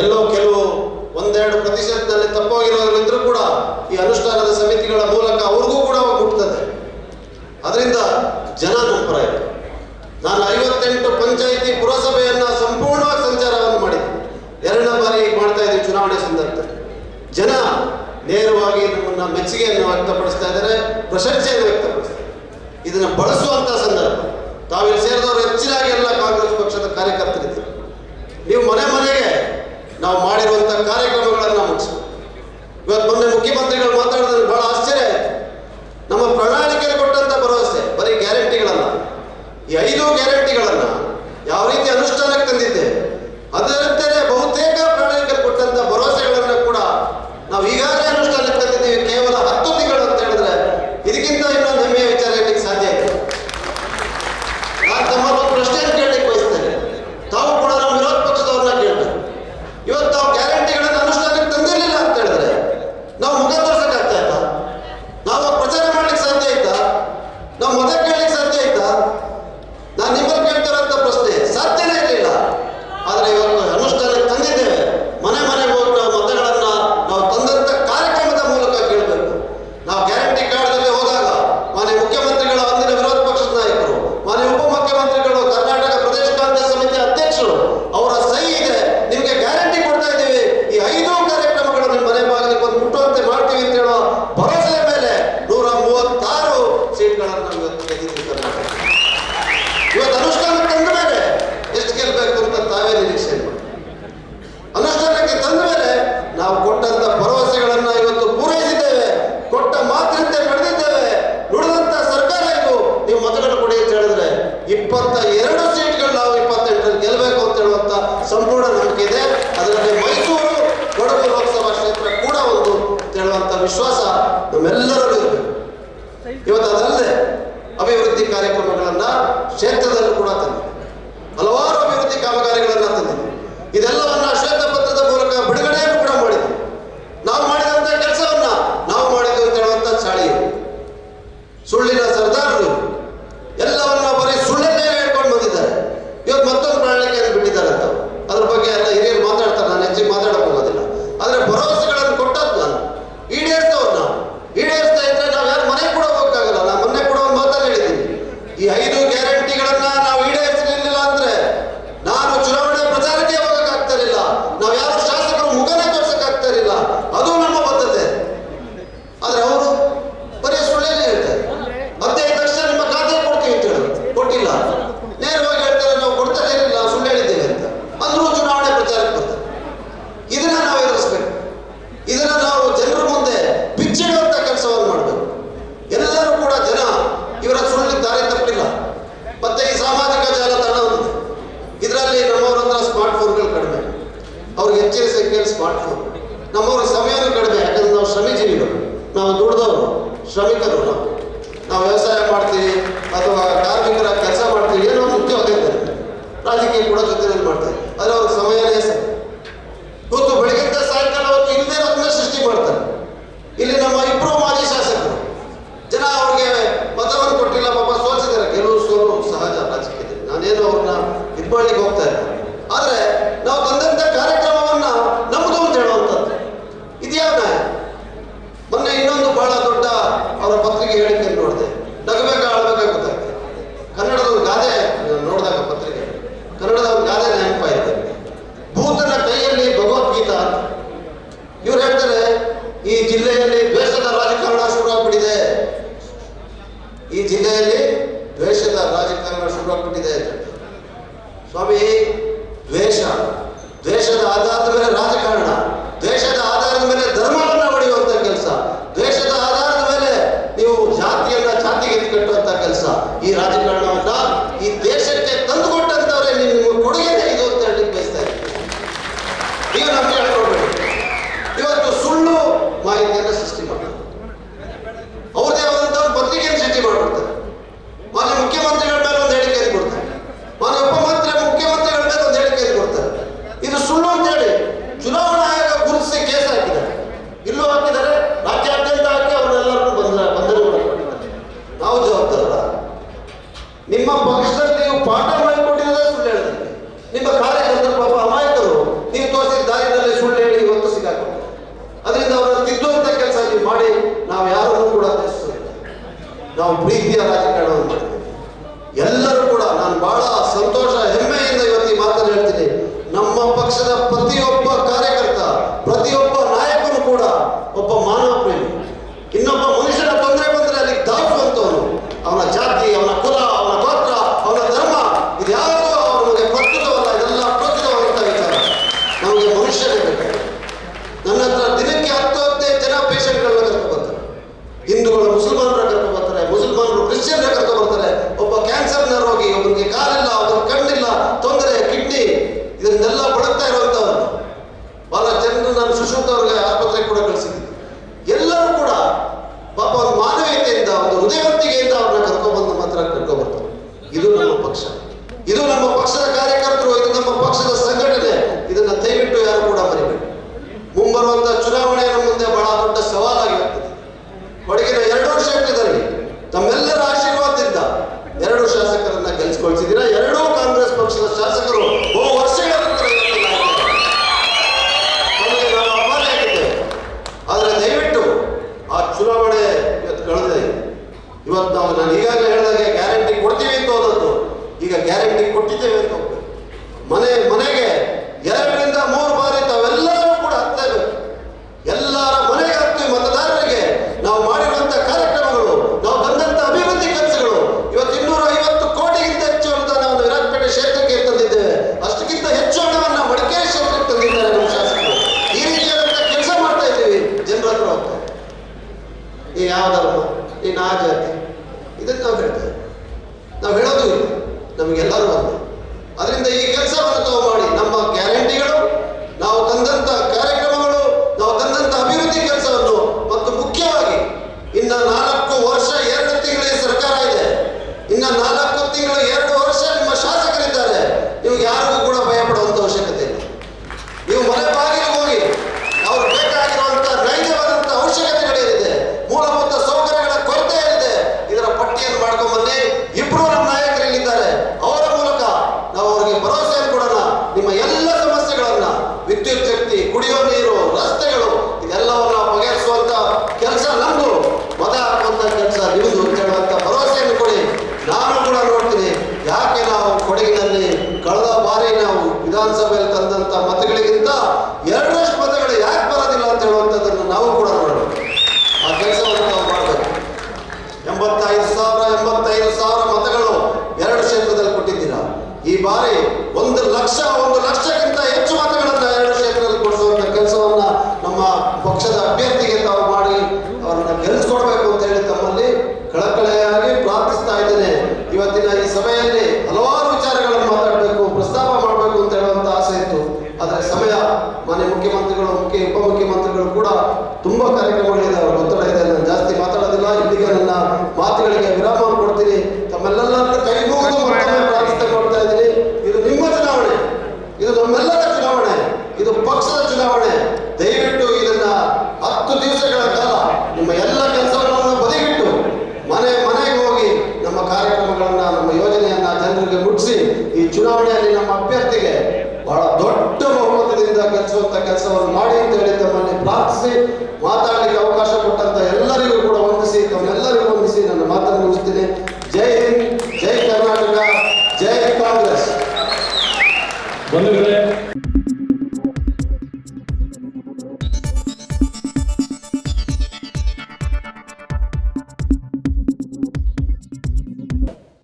ಎಲ್ಲೋ ಕೆಲವು ಒಂದೆರಡು ಪ್ರತಿಶತದಲ್ಲಿ ತಪ್ಪಾಗಿರೋದ್ರಿಂದರೂ ಕೂಡ ಈ ಅನುಷ್ಠಾನದ ಸಮಿತಿಗಳ ಮೂಲಕ ಅವ್ರಿಗೂ ಕೂಡ ಹುಟ್ಟುತ್ತದೆ ಅದರಿಂದ ಜನ ನಂಬರ ನಾನು ಐವತ್ತೆಂಟು ಪಂಚಾಯಿತಿ ಪುರಸಭೆಯನ್ನು ಸಂಪೂರ್ಣವಾಗಿ ಸಂಚಾರವನ್ನು ಮಾಡಿದ್ದೆ. ಎರಡನೇ ಬಾರಿ ಮಾಡ್ತಾ ಇದ್ದೀವಿ ಚುನಾವಣೆ ಸಂದರ್ಭದಲ್ಲಿ. ಜನ ನೇರವಾಗಿ ನಮ್ಮನ್ನ ಮೆಚ್ಚುಗೆಯನ್ನು ವ್ಯಕ್ತಪಡಿಸ್ತಾ ಇದ್ದಾರೆ, ಪ್ರಶಂಸೆಯನ್ನು ವ್ಯಕ್ತಪಡಿಸ್ತಾರೆ ಇದನ್ನು ಬಳಸುವಂಥ ಸಂದರ್ಭ. ತಾವಿಲ್ಲಿ ಸೇರಿದವರು ಹೆಚ್ಚಿನಾಗಿ ಎಲ್ಲ ಕಾಂಗ್ರೆಸ್ ಪಕ್ಷದ ಕಾರ್ಯಕರ್ತರಿದ್ದರು. ನೀವು ಮನೆ ಮನೆಗೆ ನಾವು ಮಾಡಿರುವಂತಹ ಕಾರ್ಯಕ್ರಮಗಳನ್ನು ಮುಗಿಸಿ ಇವತ್ತು ಮೊನ್ನೆ ಮುಖ್ಯಮಂತ್ರಿಗಳು ಮಾತಾಡಿದ್ರು. ಕೊಡಿ ಅಂತ ಹೇಳಿದ್ರೆ ಇಪ್ಪತ್ತ ಎರಡು ಸೀಟ್ಗಳು ನಾವು ಇಪ್ಪತ್ತೆಂಟರಲ್ಲಿ ಗೆಲ್ಲಬೇಕು ಅಂತ ಹೇಳುವಂತ ಸಂಪೂರ್ಣ ನಂಬಿಕೆ ಇದೆ. ಅದರಲ್ಲಿ ಮೈಸೂರು ಕೊಡಗು ಲೋಕಸಭಾ ಕ್ಷೇತ್ರ ಕೂಡ ಒಂದು ಅಂತ ಹೇಳುವಂತ ವಿಶ್ವಾಸ ನಮ್ಮೆಲ್ಲರಿಗೂ ಇರಬೇಕು ಇವತ್ತು ಅದರಲ್ಲೇ ಅಭಿವೃದ್ಧಿ ಕಾರ್ಯಕ್ರಮಗಳನ್ನ ಕ್ಷೇತ್ರದಲ್ಲೂ ಕೂಡ ತಂದಿದೆ. ನಮ್ಮವ್ರ ಸಮಯನೂ ಕಡಿಮೆ, ಯಾಕಂದ್ರೆ ನಾವು ಶ್ರಮಿಜೀವಿಗಳು. ನಾವು ದುಡ್ದವರು, ಶ್ರಮಿಕರು ನಾವು. ನಾವು ವ್ಯವಸಾಯ ಮಾಡ್ತೀವಿ, ಅಥವಾ ಕಾರ್ಮಿಕರ ಕೆಲಸ ಮಾಡ್ತೀವಿ, ಏನೋ ಮುಖ್ಯವಾಗಿದೆ ರಾಜಕೀಯ ಕೂಡ ಜೊತೆಯಲ್ಲಿ ಮಾಡ್ತಾರೆ. ಆದರೆ ಅವ್ರ ಸಮಯನೇ ಬಿಟ್ಟಿದೆ ಸ್ವಾಮಿ, ದ್ವೇಷ. ದ್ವೇಷದ ಆಧಾರದ ಮೇಲೆ ರಾಜಕಾರಣ. ದ್ವೇಷದ ಆಧಾರದ ಮೇಲೆ ಧರ್ಮವನ್ನ ಹೊಡೆಯುವಂತ ಕೆಲಸ. ದ್ವೇಷದ ಆಧಾರದ ಮೇಲೆ ನೀವು ಜಾತಿಯನ್ನ ಜಾತಿಗೆ ಕಟ್ಟುವಂತ ಕೆಲಸ. ಈ ರಾಜಕಾರಣ ಪ್ರೀತಿಯ ರಾಜಕಾರಣ கொடுத்தவர்கள் Miguel Hidalgo. ಇವತ್ತಿನ ಈ ಸಭೆಯಲ್ಲಿ ಹಲವಾರು ವಿಚಾರಗಳನ್ನು ಮಾತಾಡಬೇಕು, ಪ್ರಸ್ತಾಪ ಮಾಡಬೇಕು ಅಂತ ಹೇಳುವಂತ ಆಸೆ ಇತ್ತು. ಆದರೆ ಸಮಯ, ಮಾನ್ಯ ಮುಖ್ಯಮಂತ್ರಿಗಳು, ಮುಖ್ಯ ಉಪಮುಖ್ಯಮಂತ್ರಿಗಳು ಕೂಡ ತುಂಬಾ ಕಾರ್ಯಕ್ರಮಗಳಿದ್ದಾವೆ